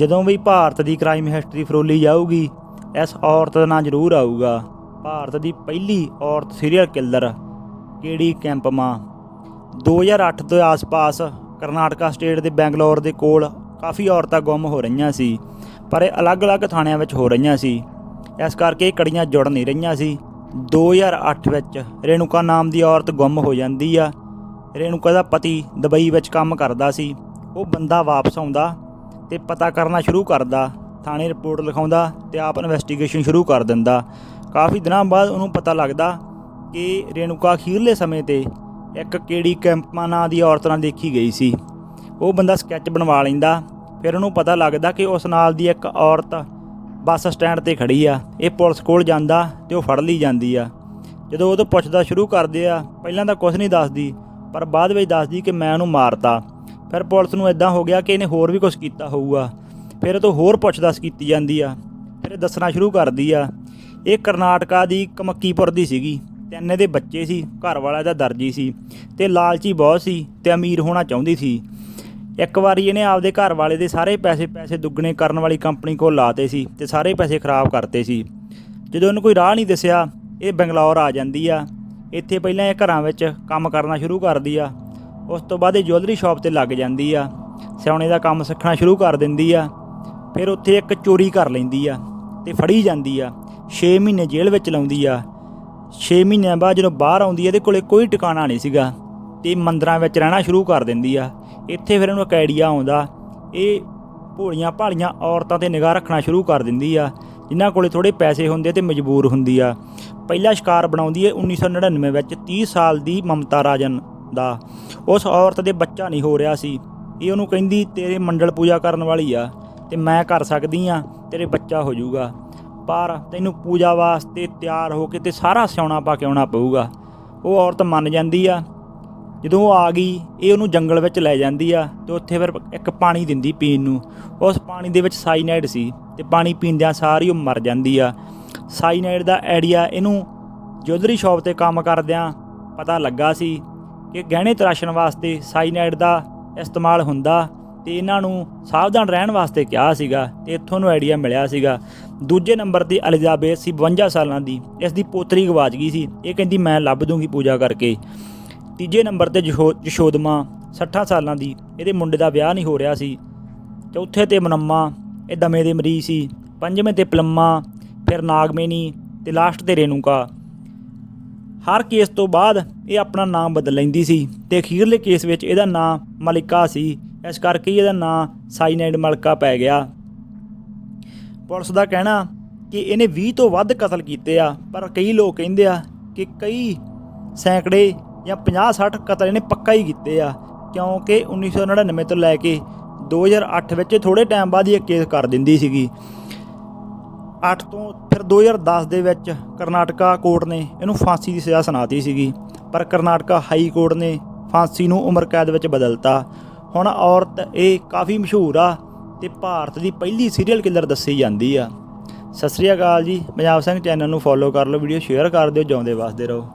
ਜਦੋਂ ਵੀ ਭਾਰਤ ਦੀ ਕ੍ਰਾਈਮ ਹਿਸਟਰੀ ਫਰੋਲੀ ਜਾਊਗੀ, ਇਸ ਔਰਤ ਦਾ ਨਾਂ ਜ਼ਰੂਰ ਆਊਗਾ। ਭਾਰਤ ਦੀ ਪਹਿਲੀ ਔਰਤ ਸੀਰੀਅਲ ਕਿਲਰ ਕਿਹੜੀ ਕੈਂਪਮਾ 2008 ਦੇ ਆਸ-ਪਾਸ ਕਰਨਾਟਕਾ ਸਟੇਟ ਦੇ ਬੈਂਗਲੌਰ ਦੇ ਕੋਲ ਕਾਫੀ ਔਰਤਾਂ ਗੁੰਮ ਹੋ ਰਹੀਆਂ ਸੀ, ਪਰ ਇਹ ਅਲੱਗ-ਅਲੱਗ ਥਾਣਿਆਂ ਵਿੱਚ ਹੋ ਰਹੀਆਂ ਸੀ। ਇਸ ਕਰਕੇ ਇਹ ਕੜੀਆਂ ਜੁੜ ਨਹੀਂ ਰਹੀਆਂ ਸੀ। 2008 ਵਿੱਚ ਰੇਣੂਕਾ ਨਾਮ ਦੀ ਔਰਤ ਗੁੰਮ ਹੋ ਜਾਂਦੀ ਆ। ਰੇਣੂਕਾ ਦਾ ਪਤੀ ਦੁਬਈ ਵਿੱਚ ਕੰਮ ਕਰਦਾ ਸੀ। ਉਹ ਬੰਦਾ ਵਾਪਸ ਆਉਂਦਾ ਤੇ ਪਤਾ ਕਰਨਾ ਸ਼ੁਰੂ ਕਰਦਾ, ਥਾਣੇ ਰਿਪੋਰਟ ਲਿਖਾਉਂਦਾ ਤੇ ਆਪ ਇਨਵੈਸਟੀਗੇਸ਼ਨ ਸ਼ੁਰੂ ਕਰ ਦਿੰਦਾ। ਕਾਫੀ ਦਿਨਾਂ ਬਾਅਦ ਉਹਨੂੰ ਪਤਾ ਲੱਗਦਾ ਕਿ ਰੇਣੂਕਾ ਅਖੀਰਲੇ ਸਮੇਂ ਤੇ ਇੱਕ ਕਿਹੜੀ ਕੈਂਪਾਂ ਨਾਂ ਦੀ ਔਰਤ ਨਾਲ ਦੇਖੀ ਗਈ ਸੀ। ਉਹ ਬੰਦਾ ਸਕੈਚ ਬਣਵਾ ਲੈਂਦਾ, ਫਿਰ ਉਹਨੂੰ ਪਤਾ ਲੱਗਦਾ ਕਿ ਉਸ ਨਾਲ ਦੀ ਇੱਕ ਔਰਤ ਬੱਸ ਸਟੈਂਡ ਤੇ ਖੜੀ ਆ। ਇਹ ਪੁਲਿਸ ਕੋਲ ਜਾਂਦਾ ਤੇ ਉਹ ਫੜ ਲਈ ਜਾਂਦੀ ਆ। ਜਦੋਂ ਉਹ ਤੋਂ ਪੁੱਛਦਾ ਸ਼ੁਰੂ ਕਰਦੇ ਆ, ਪਹਿਲਾਂ ਤਾਂ ਕੁਝ ਨਹੀਂ ਦੱਸਦੀ, ਪਰ ਬਾਅਦ ਵਿੱਚ ਦੱਸਦੀ ਕਿ ਮੈਂ ਉਹਨੂੰ ਮਾਰਤਾ। ਫਿਰ ਪੁਲਿਸ ਨੂੰ ਇਦਾਂ ਹੋ ਗਿਆ ਕਿ ਇਹਨੇ ਹੋਰ ਵੀ ਕੁਝ ਕੀਤਾ ਹੋਊਗਾ। ਫਿਰ ਉਹ ਤੋਂ ਹੋਰ ਪੁੱਛਦਾਸ ਕੀਤੀ ਜਾਂਦੀ ਆ। ਫਿਰ ਇਹ ਦੱਸਣਾ ਸ਼ੁਰੂ ਕਰਦੀ ਆ। ਇਹ ਕਰਨਾਟਕਾ ਦੀ ਕਮੱਕੀਪੁਰ ਦੀ ਸੀਗੀ। ਤਿੰਨ ਇਹਦੇ ਬੱਚੇ ਸੀ ਘਰ ਵਾਲਾ ਦਾ ਦਰਜੀ ਸੀ ਤੇ ਲਾਲਚੀ ਬਹੁਤ ਸੀ ਤੇ ਅਮੀਰ ਹੋਣਾ ਚਾਹੁੰਦੀ ਸੀ। ਇੱਕ ਵਾਰੀ ਇਹਨੇ ਆਪਦੇ ਘਰ ਵਾਲੇ ਦੇ ਸਾਰੇ ਪੈਸੇ ਪੈਸੇ ਦੁੱਗਣੇ ਕਰਨ ਵਾਲੀ ਕੰਪਨੀ ਕੋਲ ਲਾਤੇ ਸੀ ਤੇ ਸਾਰੇ ਪੈਸੇ ਖਰਾਬ ਕਰਤੇ ਸੀ। ਜਦੋਂ ਇਹਨੂੰ ਕੋਈ ਰਾਹ ਨਹੀਂ ਦੱਸਿਆ, ਇਹ ਬੰਗਲੌਰ ਆ ਜਾਂਦੀ ਆ। ਇੱਥੇ ਪਹਿਲਾਂ ਇਹ ਘਰਾਂ ਵਿੱਚ ਕੰਮ ਕਰਨਾ ਸ਼ੁਰੂ ਕਰਦੀ ਆ। ਉਸ ਤੋਂ ਬਾਅਦ ਇਹ ਜੁਐਲਰੀ ਸ਼ਾਪ ਤੇ ਲੱਗ ਜਾਂਦੀ ਆ। ਸਿਆਉਣੇ ਦਾ ਕੰਮ ਸਿੱਖਣਾ ਸ਼ੁਰੂ ਕਰ ਦਿੰਦੀ ਆ। ਫਿਰ ਉੱਥੇ ਇੱਕ ਚੋਰੀ ਕਰ ਲੈਂਦੀ ਆ ਤੇ ਫੜੀ ਜਾਂਦੀ ਆ। 6 ਮਹੀਨੇ ਜੇਲ੍ਹ ਵਿੱਚ ਲਾਉਂਦੀ ਆ। 6 ਮਹੀਨਿਆਂ ਬਾਅਦ ਜਦੋਂ ਬਾਹਰ ਆਉਂਦੀ ਆ, ਇਹਦੇ ਕੋਲੇ ਕੋਈ ਟਿਕਾਣਾ ਨਹੀਂ ਸੀਗਾ ਤੇ ਮੰਦਰਾਂ ਵਿੱਚ ਰਹਿਣਾ ਸ਼ੁਰੂ ਕਰ ਦਿੰਦੀ ਆ। ਇੱਥੇ ਫਿਰ ਇਹਨੂੰ ਇੱਕ ਆਉਂਦਾ। ਇਹ ਭੋਲੀਆਂ ਭਾਲੀਆਂ ਔਰਤਾਂ ਤੇ ਨਿਗਾਹ ਰੱਖਣਾ ਸ਼ੁਰੂ ਕਰ ਦਿੰਦੀ ਆ, ਜਿਨ੍ਹਾਂ ਕੋਲੇ ਥੋੜੇ ਪੈਸੇ ਹੁੰਦੇ ਤੇ ਮਜਬੂਰ ਹੁੰਦੀ ਆ। ਪਹਿਲਾ ਸ਼ਿਕਾਰ ਬਣਾਉਂਦੀ ਹੈ 1999 ਵਿੱਚ 30 ਸਾਲ ਦੀ ਮਮਤਾ ਰਾਜਨ। ਦਾ। ਉਸ ਔਰਤ ਦੇ ਬੱਚਾ ਨਹੀਂ ਹੋ ਰਿਹਾ ਸੀ। ਇਹ ਉਹਨੂੰ ਕਹਿੰਦੀ, ਤੇਰੇ ਮੰਡਲ ਪੂਜਾ ਕਰਨ ਵਾਲੀ ਆ, ਤੇ ਮੈਂ ਕਰ ਸਕਦੀ ਆ, ਤੇਰੇ ਬੱਚਾ ਹੋ ਜਾਊਗਾ। ਪਰ ਤੈਨੂੰ ਪੂਜਾ ਵਾਸਤੇ ਤਿਆਰ ਹੋ ਕੇ ਤੇ ਸਾਰਾ ਸਿਉਣਾ ਪਾ ਕੇ ਆਉਣਾ ਪਊਗਾ। ਉਹ ਔਰਤ ਮੰਨ ਜਾਂਦੀ ਆ। ਜਦੋਂ ਉਹ ਆ ਗਈ, ਇਹ ਉਹਨੂੰ ਜੰਗਲ ਵਿੱਚ ਲੈ ਜਾਂਦੀ ਆ ਤੇ ਉੱਥੇ ਫਿਰ ਇੱਕ ਪਾਣੀ ਦਿੰਦੀ ਪੀਣ ਨੂੰ। ਉਸ ਪਾਣੀ ਦੇ ਵਿੱਚ ਸਾਈਨਾਈਡ ਸੀ ਤੇ ਪਾਣੀ ਪੀਂਦਿਆਂ ਸਾਰੀ ਉਹ ਮਰ ਜਾਂਦੀ ਆ। ਸਾਈਨਾਈਡ ਦਾ ਆਈਡੀਆ ਇਹਨੂੰ ਜੁਐਲਰੀ ਸ਼ਾਪ ਤੇ ਕੰਮ ਕਰਦਿਆਂ ਪਤਾ ਲੱਗਾ ਸੀ ਕਿ ਗਹਿਣੇ ਤਰਾਸ਼ਣ ਵਾਸਤੇ ਸਾਈਨਾਈਡ ਦਾ ਇਸਤੇਮਾਲ ਹੁੰਦਾ ਤੇ ਇਹਨਾਂ ਨੂੰ ਸਾਵਧਾਨ ਰਹਿਣ ਵਾਸਤੇ ਕਿਹਾ ਸੀਗਾ ਤੇ ਇੱਥੋਂ ਨੂੰ ਆਈਡੀਆ ਮਿਲਿਆ ਸੀਗਾ। ਦੂਜੇ ਨੰਬਰ ਤੇ ਅਲਿਜ਼ਾਬੇਥ ਸੀ 52 ਸਾਲਾਂ ਦੀ, ਇਸ ਦੀ ਪੋਤਰੀ ਗਵਾਚ ਗਈ ਸੀ। ਇਹ ਕਹਿੰਦੀ, ਮੈਂ ਲੱਭ ਦੂੰਗੀ ਪੂਜਾ ਕਰਕੇ। ਤੀਜੇ ਨੰਬਰ ਤੇ ਜਸ਼ੋ- ਜਸ਼ੋਦਮਾ 60 ਸਾਲਾਂ ਦੀ, ਇਹਦੇ ਮੁੰਡੇ ਦਾ ਵਿਆਹ ਨਹੀਂ ਹੋ ਰਿਹਾ ਸੀ। ਚੌਥੇ ਤੇ ਮਨੰਮਾ, ਇਹ ਦਮੇ ਦੇ ਮਰੀਜ਼ ਸੀ। ਪੰਜਵੇਂ ਤੇ ਪਲੰਮਾ, ਫਿਰ ਨਾਗਮੇਨੀ ਤੇ ਲਾਸਟ ਤੇ ਰੇਨੂਕਾ। ਹਰ ਕੇਸ ਤੋਂ ਬਾਅਦ ਇਹ ਆਪਣਾ ਨਾਮ ਬਦਲ ਲੈਂਦੀ ਸੀ ਤੇ ਅਖੀਰਲੇ ਕੇਸ ਵਿੱਚ ਇਹਦਾ ਨਾਮ ਮਲਿਕਾ ਸੀ। ਇਸ ਕਰਕੇ ਇਹਦਾ ਨਾਮ ਸਾਈਨਾਈਡ ਮਲਕਾ ਪੈ ਗਿਆ। ਪੁਲਿਸ ਦਾ ਕਹਿਣਾ ਕਿ ਇਹਨੇ 20 ਤੋਂ ਵੱਧ ਕਤਲ ਕੀਤੇ ਆ, ਪਰ ਕਈ ਲੋਕ ਕਹਿੰਦੇ ਆ ਕਿ ਕਈ ਸੈਂਕੜੇ ਜਾਂ 50 60 ਕਤਲ ਇਹਨੇ ਪੱਕਾ ਹੀ ਕੀਤੇ ਆ, ਕਿਉਂਕਿ 1999 ਤੋਂ ਲੈ ਕੇ 2008 ਵਿੱਚ ਥੋੜੇ ਟਾਈਮ ਬਾਅਦ ਹੀ ਇਹ ਕੇਸ ਕਰ ਦਿੰਦੀ ਸੀਗੀ। 8 ਤੋਂ ਫਿਰ 2010 ਦੇ ਵਿੱਚ ਕਰਨਾਟਕਾ ਕੋਰਟ ਨੇ ਇਹਨੂੰ ਫਾਂਸੀ ਦੀ ਸਜ਼ਾ ਸੁਣਾਤੀ ਸੀਗੀ। ਪਰ ਕਰਨਾਟਕਾ ਹਾਈ ਕੋਰਟ ਨੇ ਫਾਂਸੀ ਨੂੰ ਉਮਰ ਕੈਦ ਵਿੱਚ ਬਦਲਤਾ। ਹੁਣ ਔਰਤ ਇਹ ਕਾਫੀ ਮਸ਼ਹੂਰ ਆ ਤੇ ਭਾਰਤ ਦੀ ਪਹਿਲੀ ਸੀਰੀਅਲ ਕਿਲਰ ਦੱਸੀ ਜਾਂਦੀ ਆ। ਸਤਿ ਸ੍ਰੀ ਅਕਾਲ ਜੀ ਪੰਜਾਬ ਸਿੰਘ ਚੈਨਲ ਨੂੰ ਫੋਲੋ ਕਰ ਲਓ ਵੀਡੀਓ ਸ਼ੇਅਰ ਕਰ ਦਿਓ, ਜਿਉਂਦੇ ਵਸਦੇ ਰਹੋ।